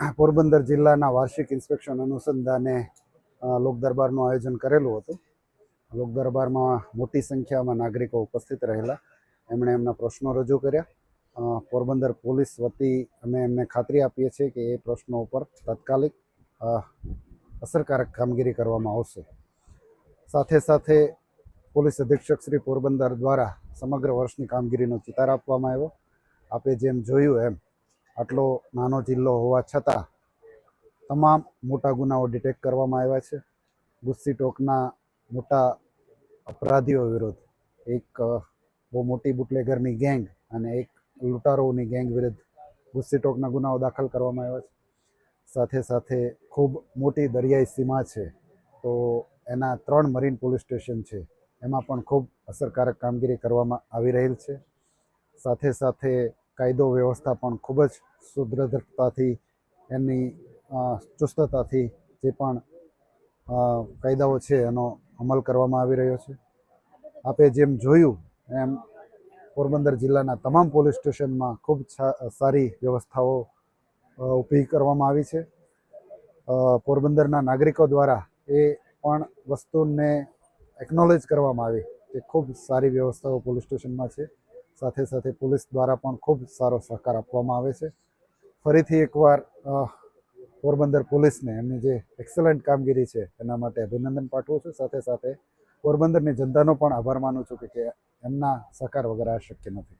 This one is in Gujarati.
પોરબંદર જિલ્લાના વાર્ષિક ઇન્સ્પેક્શન અનુસંધાને લોકદરબારનું આયોજન કરેલું હતું. લોકદરબારમાં મોટી સંખ્યામાં નાગરિકો ઉપસ્થિત રહેલા. એમણે એમના પ્રશ્નો રજૂ કર્યા. પોરબંદર પોલીસ વતી અમે એમને ખાતરી આપીએ છીએ કે એ પ્રશ્નો ઉપર તાત્કાલિક અસરકારક કામગીરી કરવામાં આવશે. સાથે સાથે પોલીસ અધિક્ષક શ્રી પોરબંદર દ્વારા સમગ્ર વર્ષની કામગીરીનો ચિતાર આપવામાં આવ્યો. આપે જેમ જોયું એમ આટલો નાનો જિલ્લો હોવા છતાં તમામ મોટા ગુનાઓ ડિટેક્ટ કરવામાં આવ્યા છે. ગુસ્સી ટોકના મોટા અપરાધીઓ વિરુદ્ધ એક બહુ મોટી બુટલેગરની ગેંગ અને એક લૂંટારોની ગેંગ વિરુદ્ધ ગુસ્સી ટોકના ગુનાઓ દાખલ કરવામાં આવ્યા છે. સાથે સાથે ખૂબ મોટી દરિયાઈ સીમા છે. તો એના ત્રણ મરીન પોલીસ સ્ટેશન છે. એમાં પણ ખૂબ અસરકારક કામગીરી કરવામાં આવી રહેલ છે. સાથે સાથે કાયદો વ્યવસ્થા પણ ખૂબ જ સુદૃઢતાથી એની ચુસ્તતાથી જે પણ કાયદાઓ છે એનો અમલ કરવામાં આવી રહ્યો છે. આપે જેમ જોયું એમ પોરબંદર જિલ્લાના તમામ પોલીસ સ્ટેશનમાં ખૂબ સારી વ્યવસ્થાઓ ઊભી કરવામાં આવી છે. પોરબંદરના નાગરિકો દ્વારા એ પણ વસ્તુને એકનોલેજ કરવામાં આવી કે ખૂબ સારી વ્યવસ્થાઓ પોલીસ સ્ટેશનમાં છે. સાથે સાથે પોલીસ દ્વારા પણ ખૂબ સારો સહકાર આપવામાં આવે છે. ફરીથી એકવાર પોરબંદર પોલીસને એમની જે એક્સલન્ટ કામગીરી છે એના માટે અભિનંદન પાઠવું છું. સાથે સાથે પોરબંદરની જનતાનો પણ આભાર માનું છું કે એમના સહકાર વગર આ શક્ય નથી.